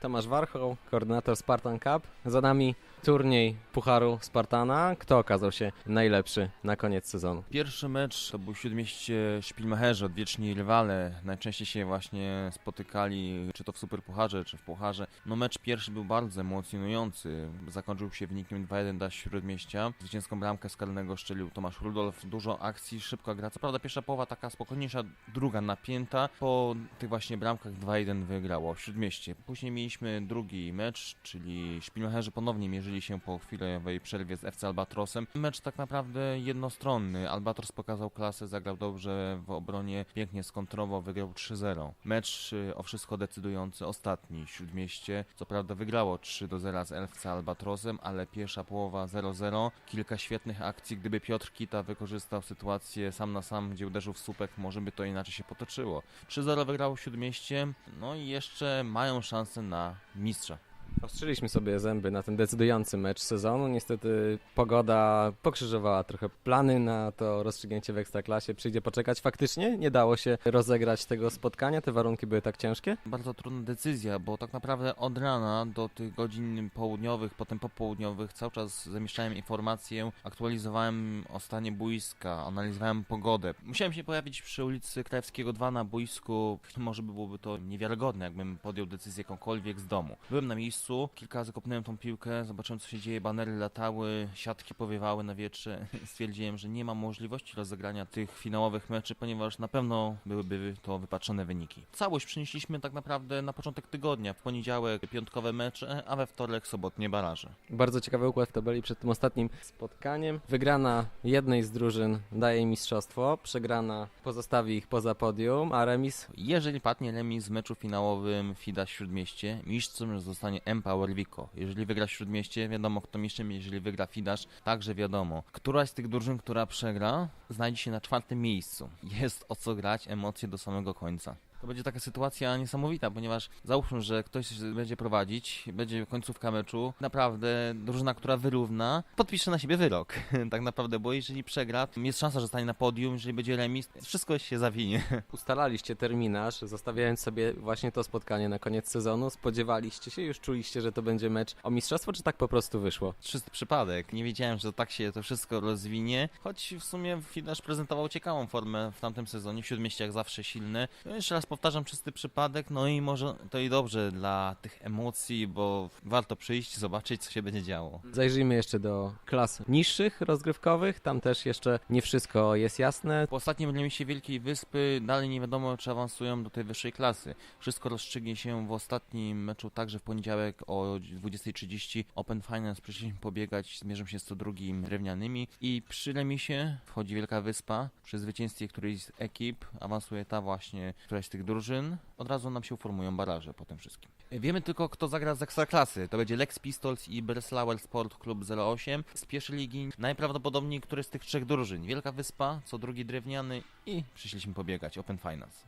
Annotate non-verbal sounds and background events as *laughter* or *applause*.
Tomasz Warchoł, koordynator Spartan Cup. Za nami turniej Pucharu Spartana. Kto okazał się najlepszy na koniec sezonu? Pierwszy mecz to był Śródmieście Szpilmacherze, odwieczni rywale. Najczęściej się właśnie spotykali, czy to w Superpucharze, czy w Pucharze. No mecz pierwszy był bardzo emocjonujący. Zakończył się wynikiem 2-1 dla Śródmieścia. Zwycięską bramkę z szczelił Tomasz Rudolf. Dużo akcji, szybka gra. Co prawda pierwsza połowa taka spokojniejsza, druga napięta. Po tych właśnie bramkach 2-1 wygrało Śródmieście. Później mieliśmy drugi mecz, czyli Szpilmacherzy ponownie mierzyli się po chwilowej przerwie z FC Albatrosem. Mecz tak naprawdę jednostronny. Albatros pokazał klasę, zagrał dobrze w obronie, pięknie skontrował, wygrał 3-0. Mecz y, o wszystko decydujący, ostatni Śródmieście. Co prawda wygrało 3-0 z FC Albatrosem, ale pierwsza połowa 0-0. Kilka świetnych akcji. Gdyby Piotr Kita wykorzystał sytuację sam na sam, gdzie uderzył w słupek, może by to inaczej się potoczyło. 3-0 wygrało Śródmieście, no i jeszcze mają szansę na mistrza. Ostrzyliśmy sobie zęby na ten decydujący mecz sezonu. Niestety pogoda pokrzyżowała trochę plany na to rozstrzygnięcie w Ekstraklasie. Przyjdzie poczekać. Faktycznie nie dało się rozegrać tego spotkania. Te warunki były tak ciężkie. Bardzo trudna decyzja, bo tak naprawdę od rana do tych godzin południowych, potem popołudniowych cały czas zamieszczałem informacje, aktualizowałem o stanie boiska, analizowałem pogodę. Musiałem się pojawić przy ulicy Krajewskiego 2 na boisku. Może by byłoby to niewiarygodne, jakbym podjął decyzję jakąkolwiek z domu. Byłem na miejscu, kilka razy kopnąłem tą piłkę, zobaczyłem co się dzieje, banery latały, siatki powiewały na wietrze. *laughs* Stwierdziłem, że nie ma możliwości rozegrania tych finałowych meczy, ponieważ na pewno byłyby to wypaczone wyniki. Całość przynieśliśmy tak naprawdę na początek tygodnia. W poniedziałek piątkowe mecze, a we wtorek sobotnie baraże. Bardzo ciekawy układ w tabeli przed tym ostatnim spotkaniem. Wygrana jednej z drużyn daje mistrzostwo, przegrana pozostawi ich poza podium, a remis Jeżeli padnie remis w meczu finałowym FIDA Śródmieście, mistrzem zostanie Empower Vico. Jeżeli wygra Śródmieście, wiadomo kto mistrzem, jeżeli wygra FIDAsz, także wiadomo. Któraś z tych drużyn, która przegra, znajdzie się na czwartym miejscu. Jest o co grać, emocje do samego końca. To będzie taka sytuacja niesamowita, ponieważ załóżmy, że ktoś będzie prowadzić, będzie końcówka meczu, naprawdę drużyna, która wyrówna, podpisze na siebie wyrok. *laughs* tak naprawdę, bo jeżeli przegra, jest szansa, że stanie na podium, jeżeli będzie remis, wszystko się zawinie. *laughs* ustalaliście terminarz, zostawiając sobie właśnie to spotkanie na koniec sezonu. Spodziewaliście się, już czuliście, że to będzie mecz o mistrzostwo, czy tak po prostu wyszło? czysty przypadek. Nie wiedziałem, że tak się to wszystko rozwinie, choć w sumie Fidasz prezentował ciekawą formę w tamtym sezonie, w Śródmieście jak zawsze silny. No jeszcze raz powtarzam, czysty przypadek, no i może to i dobrze dla tych emocji, bo warto przyjść, zobaczyć, co się będzie działo. Zajrzyjmy jeszcze do klas niższych rozgrywkowych, tam też jeszcze nie wszystko jest jasne. Po ostatnim remisie Wielkiej Wyspy dalej nie wiadomo, czy awansują do tej wyższej klasy. Wszystko rozstrzygnie się w ostatnim meczu, także w poniedziałek o 20.30 Open Finance przyszliśmy pobiegać, zmierzą się z co drugim drewnianymi i przy remisie wchodzi Wielka Wyspa. Przy zwycięstwie którejś z ekip awansuje ta właśnie, któraś z tych drużyn. Od razu nam się uformują baraże po tym wszystkim. Wiemy tylko, kto zagra z Ekstraklasy. To będzie Lex Pistols i Breslauer Sport Club 08. Z pierwszej ligi najprawdopodobniej któryś z tych trzech drużyn. Wielka Wyspa, co drugi drewniany i przyszliśmy pobiegać Open Finance.